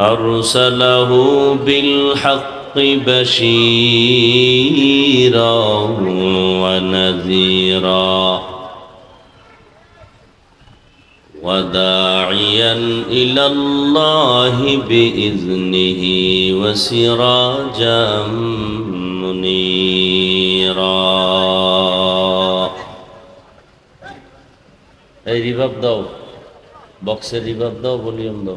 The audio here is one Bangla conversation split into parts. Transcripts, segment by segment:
أرسله بالحق بشيرا ونذيرا وداعيا إلى الله بإذنه وسراجا منيرا. أي رباب داو بوكس رباب داو فوليوم دو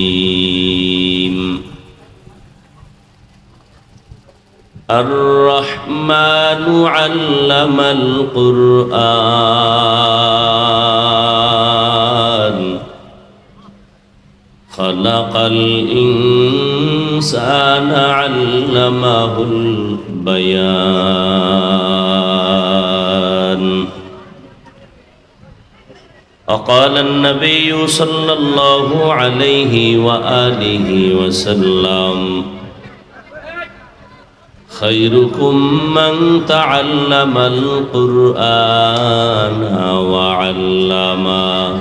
الرحمن علم القرآن. خلق الإنسان علمه البيان. وقال النبي صلى الله عليه وآله وسلم خيركم من تعلم القرآن وعلمه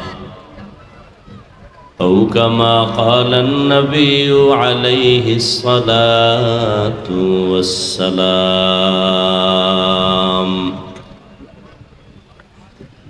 أو كما قال النبي عليه الصلاة والسلام.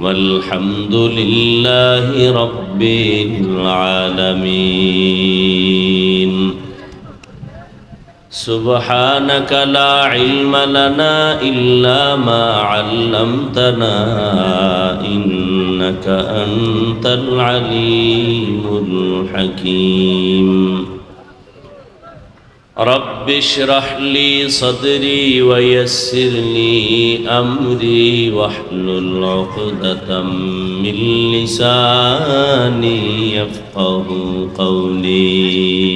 والحمد لله رب العالمين سبحانك لا علم لنا إلا ما علمتنا إنك أنت العليم الحكيم رب اشرح لي صدري ويسر لي أمري واحلل عقدة من لساني يفقه قولي.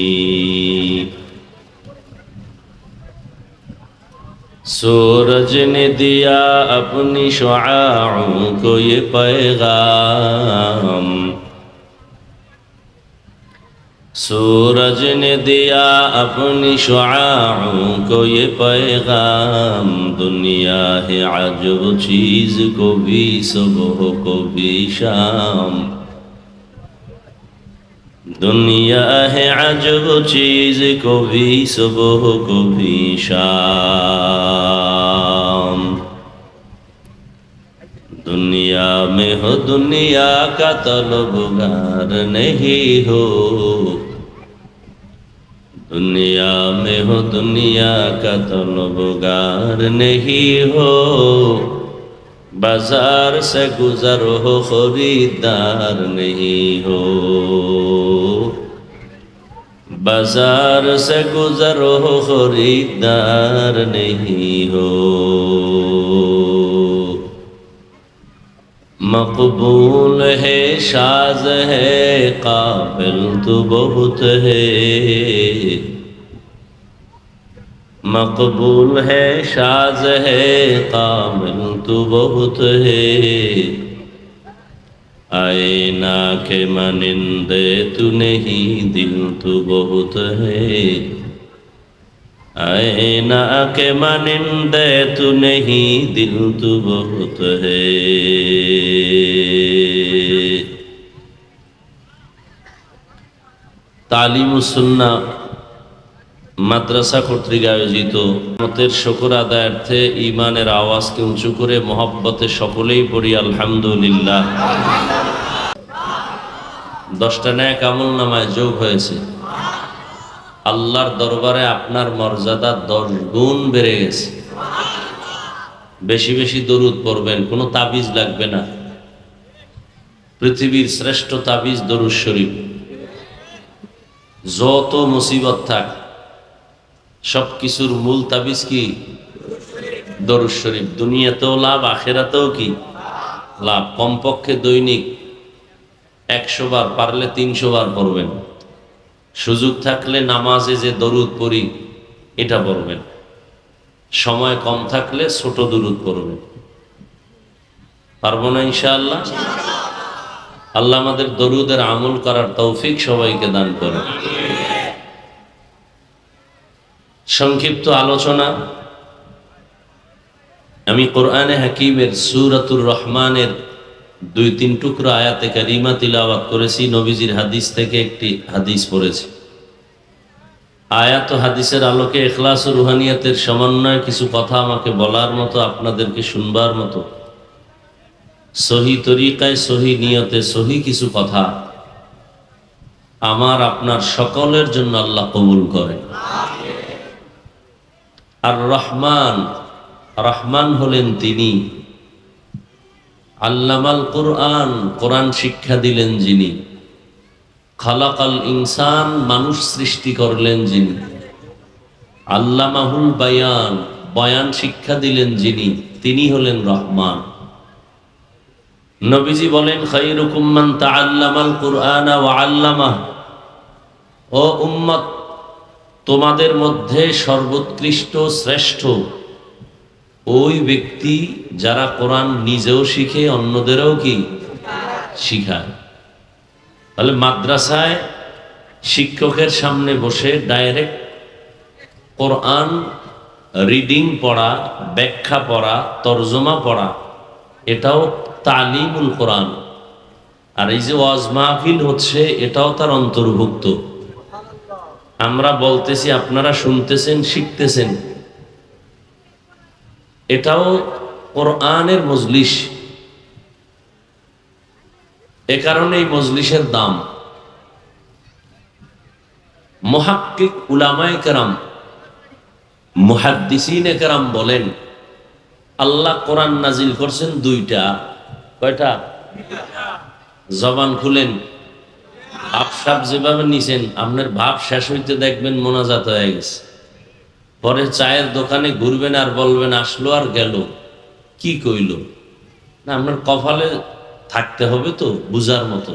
سورج نے دیا اپنی شعاعوں کو یہ پیغام सूरज ने दिया अपनी शुआओं को ये पैगाम दुनिया है अजब चीज़ को भी सुबह को भी शाम दुनिया है अजब चीज को भी सुबह को भी शाम दुनिया में हो दुनिया का तलबगार नहीं हो दुनिया में हो दुनिया का तलबगार नहीं हो बाजार से गुजर हो खरीदार नहीं हो बाजार से गुजर हो खरीदार नहीं हो مقبول ہے شاز ہے قابل تو بہت ہے مقبول ہے شاز ہے قابل تو بہت ہے آئے نا کے منندے تو نہیں دل تو بہت ہے आए ना के मनिंदे तू नहीं दिल तो बहुत है तालीम सुन्ना মাদ্রাসা কর্তৃক আয়োজিত মতের শকর আদায়ার্থে ইমানের আওয়াজকে উঁচু করে মহব্বতে সকলেই পড়ি আলহামদুলিল্লাহ দশটা ন্যায় আমল নামায় যোগ হয়েছে আল্লাহর দরবারে আপনার মর্যাদা দশ গুণ বেড়ে গেছে। বেশি বেশি দরুদ পড়বেন, কোনো তাবিজ লাগবে না। পৃথিবীর শ্রেষ্ঠ তাবিজ দরুদ শরীফ। যত মুসিবত থাক সব কিছুর মূল তাবিজ কি? দরুদ শরীফ। দুনিয়াতেও লাভ, আখেরাতেও কি? লাভ। কমপক্ষে দৈনিক একশো বার পারলে তিনশো বার পড়বেন। সুযোগ থাকলে নামাজে যে দরুদ পড়ি, এটা পড়বেন। সময় কম থাকলে ছোট দরুদ পড়বেন। পারব না ইনশাআল্লাহ? আল্লাহ আমাদের দরুদের আমল করার তৌফিক সবাইকে দান করে সংক্ষিপ্ত আলোচনা। আমি কোরআনে হাকিমের সুরাতুর রহমানের দুই তিন টুকরো আয়াতে কারিমা তিলাওয়াত করেছি, নবীজির হাদিস থেকে একটি হাদিস পড়েছি। আয়াত হাদিসের আলোকে এখলাস ও রুহানিয়াতের সমন্বয়ে কিছু কথা আমাকে বলার মতো, আপনাদেরকে শুনবার মতো। সহি তরিকায়, সহি নিয়তে সহি কিছু কথা আমার আপনার সকলের জন্য আল্লাহ কবুল করেন। আর রহমান রহমান হলেন তিনি। আল্লামাল কোরআন কোরআন শিক্ষা দিলেন যিনি। খালাকাল ইনসান, মানুষ সৃষ্টি করলেন যিনি। আল্লামাহুল বায়ান, বয়ান শিক্ষা দিলেন যিনি, তিনি হলেন রহমান। নবীজি বলেন খাইরুকুম্মান তাআল্লামাল কোরআন ওয়া আল্লামাহ। ও উম্মত, তোমাদের মধ্যে সর্বোৎকৃষ্ট, শ্রেষ্ঠ ওই ব্যক্তি যারা কোরআন নিজেও শিখে, অন্যদেরও কি শিখায়? তাহলে মাদ্রাসায় শিক্ষকের সামনে বসে ডাইরেক্ট কোরআন রিডিং পড়া, ব্যাখ্যা পড়া, তর্জমা পড়া, এটাও তালিমুল কোরআন। আর এই যে ওয়াজ মাহফিল হচ্ছে, এটাও তার অন্তর্ভুক্ত। আমরা বলতেছি, আপনারা শুনতেছেন, শিখতেছেন। এটাও কোরআনের মজলিস। এ কারণে এই মজলিসের দাম। মহাক্কিক উলামায় কেরাম, মুহাদ্দিসিন কেরাম বলেন, আল্লাহ কোরআন নাজিল করছেন দুইটা। কয়টা? জবান খুলেন। ভাব সাপ যেভাবে নিছেন, আপনার ভাব শেষ হইতে দেখবেন মোনাজাত হয়ে গেছে। পরে চায়ের দোকানে ঘুরবেন আর বলবেন, আসলো আর গেল। কি কইল? না, আপনার কপালে থাকতে হবে তো, বুঝার মতো।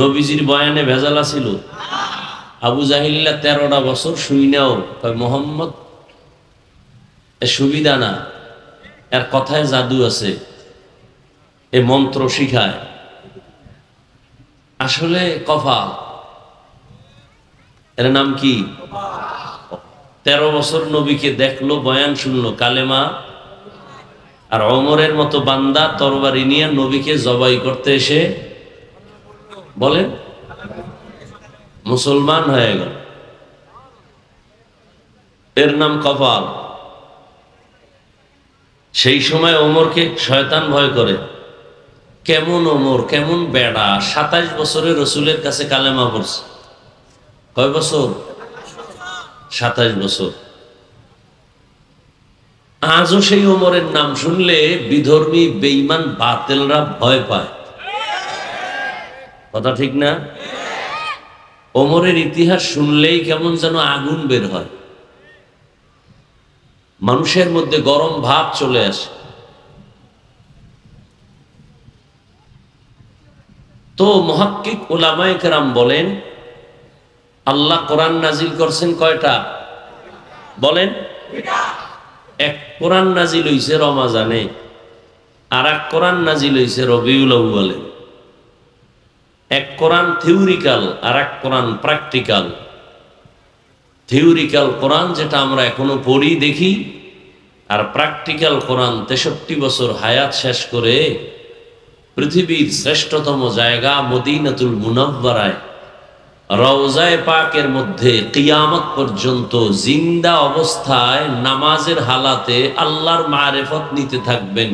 নবীজির বয়ানে ভেজালা ছিল আবু জাহিল্লা তেরোটা বছর শুই নাও মোহাম্মদ সুবিধা না, এর কথায় জাদু আছে, এ মন্ত্র শিখায়। আসলে কফাল এর নাম কি? তেরো বছর নবীকে দেখল, বয়ান শুনলো, কালেমা। আর অমরের মতো বান্দা তরবারি নিয়ে নবীকে জবাই করতে এসে বলেন মুসলমান হয়ে গেল। এর নাম কপাল। সেই সময় ওমরকে শয়তান ভয় করে। কেমন ওমর কেমন বেড়া সাতাইশ বছরের রসুলের কাছে কালেমা পড়ছে। কয় বছর? সাতাইশ বছর। আজও সেই ওমরের নাম শুনলে বিধর্মী বেইমান বাতেলরা ভয় পায়। কথা ঠিক না? ওমরের ইতিহাস শুনলেই কেমন যেন আগুন বের হয়। মানুষের মধ্যে গরম ভাব চলে আসে। তো মহাক্কিক ওলামায়ে কেরাম বলেন আল্লাহ কোরআন নাজিল করছেন কয়টা? বলেন। এক কোরআন নাজিল হইছে রমাজানে আর এক কোরআন নাজিল হইছে রবিউল বলে এক কোরআন থিওরিক্যাল আর এক কোরআন প্র্যাকটিক্যাল। থিওরিক্যাল কোরআন যেটা আমরা এখনও পড়ি, দেখি, আর প্র্যাকটিক্যাল কোরআন তেষট্টি বছর হায়াত শেষ করে পৃথিবীর শ্রেষ্ঠতম জায়গা মদিনাতুল মুনব্বরায় রওজায় পাকের মধ্যে কিয়ামত পর্যন্ত জিন্দা অবস্থায় নামাজের হালাতে আল্লাহর মারেফত নিতে থাকবেন।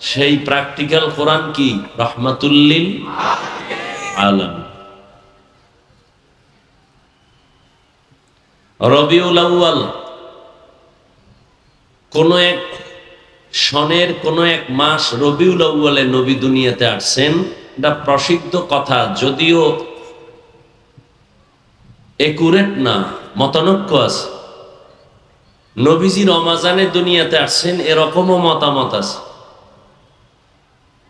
সেই প্র্যাকটিক্যাল কোরআন কি? রহমাতুল্লিল আলম রবিউল আউয়াল। কোন এক সনের কোন এক মাস রবিউল আউয়ালে নবী দুনিয়াতে আসছেন। এটা প্রসিদ্ধ কথা, যদিও একুরেট না, মতানক্য আছে। নবীজি রমাজানে দুনিয়াতে আসছেন, এরকমও মতামত আছে।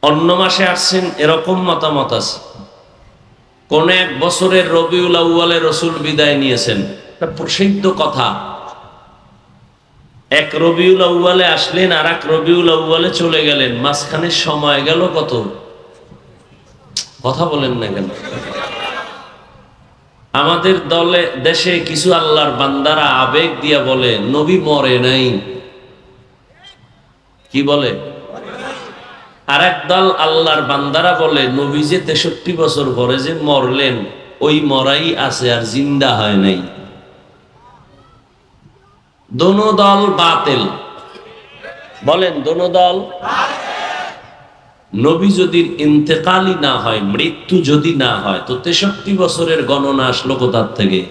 অন্য মাসে আসছেন, এরকম মতামত আছে। কোন এক বছরের রবিউল আউ্বালে রসুল বিদায় নিয়েছেন, এটা প্রসিদ্ধ কথা। এক রবিউল আউ্বালে আসলেন আর এক রবিউল আউ্বালে চলে গেলেন, মাঝখানে সময় গেল কত? কথা বলেন না কেন? আমাদের দলে, দেশে কিছু আল্লাহর বান্দারা আবেগ দিয়া বলে, নবী মরে নাই। কি বলে? আর দল আল্লাহর বান্দারা বলে, নবী যে তেষট্টি বছর পরে যে মরলেন, ওই মরাই আছে আর জিন্দা হয় নাই। দোনো দল বাতেল। বলেন, দোনো দল? নবী যদি ইন্তেকালই না হয়, মৃত্যু যদি না হয়, তো তেষট্টি বছরের গণনা আসলো কোথার থেকে?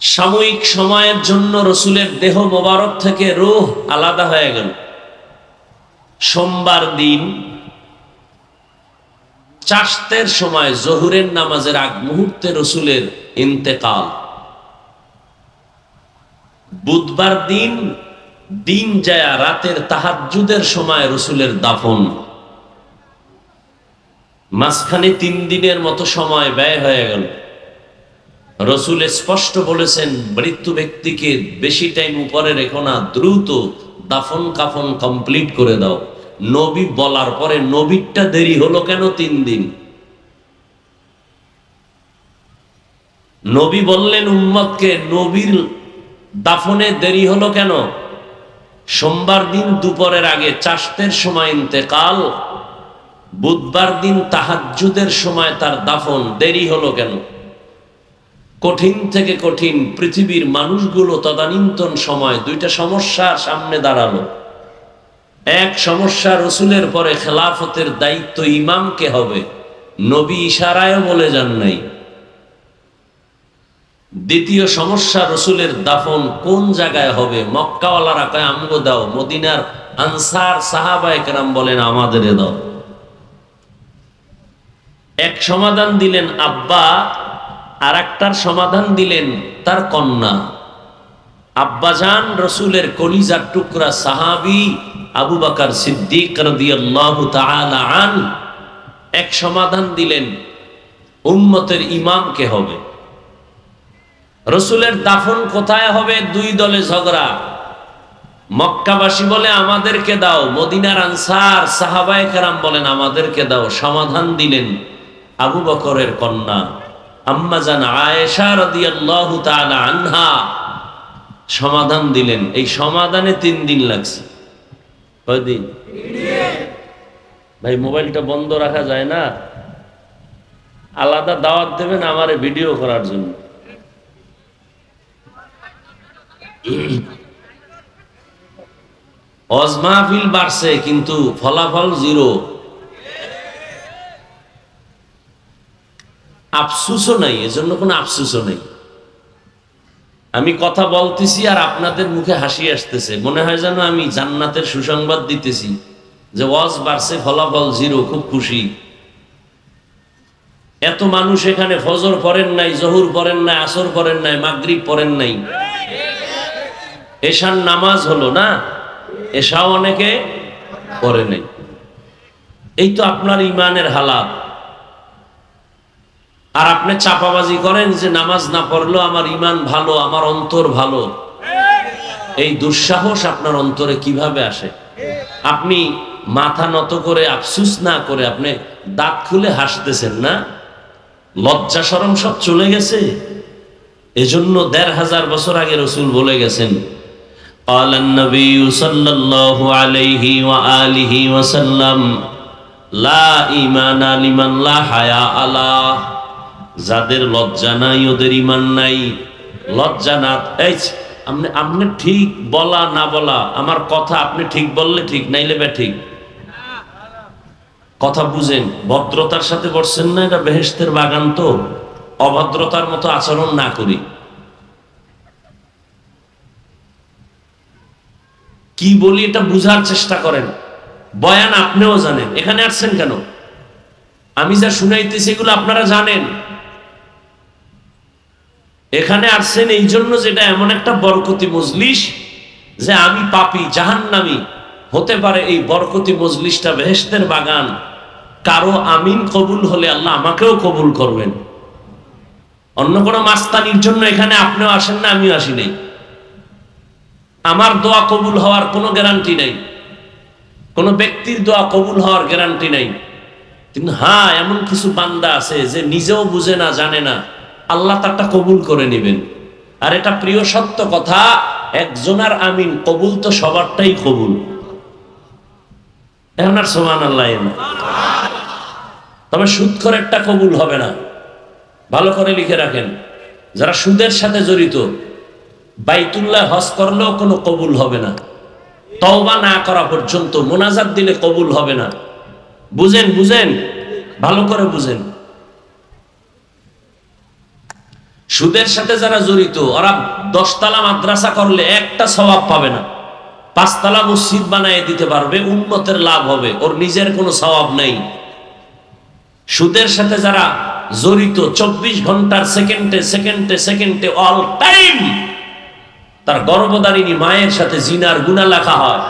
সাময়িক সময়ের জন্য রসুলের দেহ মোবারক থেকে রোহ আলাদা হয়ে গেল। সোমবার দিন চাষতের সময় জহুরের নামাজের আগ মুহূর্তে রসুলের ইন্তেকাল। বুধবার দিন দিন যায় রাতের তাহাজুদের সময় রসুলের দাফন। মাঝখানে তিন দিনের মতো সময় ব্যয় হয়ে গেল। রসুল স্পষ্ট বলেছেন, মৃত্যু ব্যক্তিকে বেশি টাইম উপরে রেখো না, দ্রুত দাফন কাফন কমপ্লিট করে দাও। নবী বলার পরে নবীরটা দেরি হলো কেন তিন দিন? নবী বললেন, উম্মতকে নবীর দাফনে দেরি হলো কেন? সোমবার দিন দুপুরের আগে চাষতের সময় ইন্তেকাল, বুধবার দিন তাহাজুদের সময় তার দাফন। দেরি হলো কেন? কঠিন থেকে কঠিন পৃথিবীর মানুষগুলো তদানীন্তন সময় দুইটা সমস্যার সামনে দাঁড়াল। এক সমস্যা রসুলের পরে খেলাফতের দায়িত্ব ইমামকে হবে। নবী ইশারায়ও বলে যান নাই। দ্বিতীয় সমস্যা, রসুলের দাফন কোন জায়গায় হবে? মক্কাওয়ালারা কয়, আমগো দাও। মদিনার আনসার সাহাবা একরাম বলেন, আমাদের দাও। এক সমাধান দিলেন আব্বা আর একটার সমাধান দিলেন তার কন্যা। আব্বাজান রসুলের কলিজার টুকরা সাহাবি আবু বাকার সিদ্দিক এক সমাধান দিলেন, উম্মতের ইমাম কে হবে? রসুলের দাফন কোথায় হবে? দুই দলে ঝগড়া। মক্কাবাসী বলে, আমাদেরকে দাও। মদিনার আনসার সাহাবায় কেরাম বলেন, আমাদেরকে দাও। সমাধান দিলেন আবু বকরের কন্যা। আম্মাজান আনহা সমাধান দিলেন। এই সমাধানে তিন দিন লাগছে। কয়দিন ভাই, মোবাইলটা বন্ধ রাখা যায় না। আলাদা দাওয়াত দেবেন আমারে ভিডিও করার জন্য। অজ মাহফিল বাড়ছে, কিন্তু ফলাফল জিরো। আফসুসও নাই, এজন্য কোনো আফসুসও নেই। আমি কথা বলতেছি আর আপনাদের মুখে হাসি আসতেছে। মনে হয় যেন আমি জান্নাতের সুসংবাদ দিতেছি যে ওয়াজ বাড়ছে, ফলাফল জিরো, খুব খুশি। এত মানুষ এখানে ফজর পড়েন নাই, জহুর পড়েন নাই, আসর পড়েন নাই, মাগরিব পড়েন নাই। এশার নামাজ হলো না, এশাও অনেকে পড়ে নাই। এই তো আপনার ইমানের হালাত। আর আপনি চাপাবাজি করেন যে নামাজ না পড়লেও আমার ইমান ভালো, আমার অন্তর ভালো। এই দুঃসাহস আপনার অন্তরে কীভাবে আসে? আপনি মাথা নত করে, আফসুস না করে আপনি দাঁত খুলে হাসতেছেন না? লজ্জা সরম সব চলে গেছে? এজন্য দেড় হাজার বছর আগে রসুল বলে গেছেন قال النبي صلى الله عليه وآله وسلم لا إيمان لمن لا حياء له যাদের লজ্জা নাই ওদের ইমান নাই লজ্জা না এই ছি, আপনি আপনি ঠিক বলা না বলা আমার কথা আপনি ঠিক বললে ঠিক নাইলে বে ঠিক কথা বুঝেন ভদ্রতার সাথে বসছেন না এটা বেহেস্তের বাগান তো অভদ্রতার মতো আচরণ না করি কি বলি এটা বুঝার চেষ্টা করেন। বয়ান আপনিও জানেন। এখানে আসছেন কেন? আমি যা শুনাইতেছি এগুলো আপনারা জানেন। এখানে আসছেন এই জন্য যেটা এমন একটা বরকতি মজলিস যে আমি পাপি, জাহান্নামি হতে পারে এই বরকতি মজলিসটা বেহেস্তের বাগান। কারও আমিন কবুল হলে আল্লাহ আমাকেও কবুল করবেন। অন্য কোনো মাস্তানির জন্য এখানে আপনিও আসেন না, আমিও আসি নাই। আমার দোয়া কবুল হওয়ার কোনো গ্যারান্টি নাই। কোনো ব্যক্তির দোয়া কবুল হওয়ার গ্যারান্টি নাই। কিন্তু হ্যাঁ এমন কিছু বান্দা আছে যে নিজেও বুঝে না, জানে না। আল্লাহ তারটা কবুল করে নেবেন। আর এটা প্রিয় সত্য কথা একজনার আমিন কবুল তো সবারটাই কবুল। এখন আর সোমান আল্লাহ। তবে সুদ করে একটা কবুল হবে না। ভালো করে লিখে রাখেন। যারা সুদের সাথে জড়িত বাইতুল্লাহ হজ করলেও কোনো কবুল হবে না। তওবা না করা পর্যন্ত মোনাজাত দিলে কবুল হবে না। বুঝেন বুঝেন? ভালো করে বুঝেন। সুদের সাথে যারা জড়িত, ওরা দশতলা মাদ্রাসা করলে একটা স্বভাব পাবে না। পাঁচতলা মসজিদ বানায় দিতে পারবে উন্নতের লাভ হবে, ওর নিজের কোনো স্বভাব নেই। সুদের সাথে যারা জড়িত, চব্বিশ ঘণ্টার সেকেন্ডে সেকেন্ডে সেকেন্ডে অল টাইম তার গর্ভদারিণী মায়ের সাথে জিনার গুণা লেখা হয়।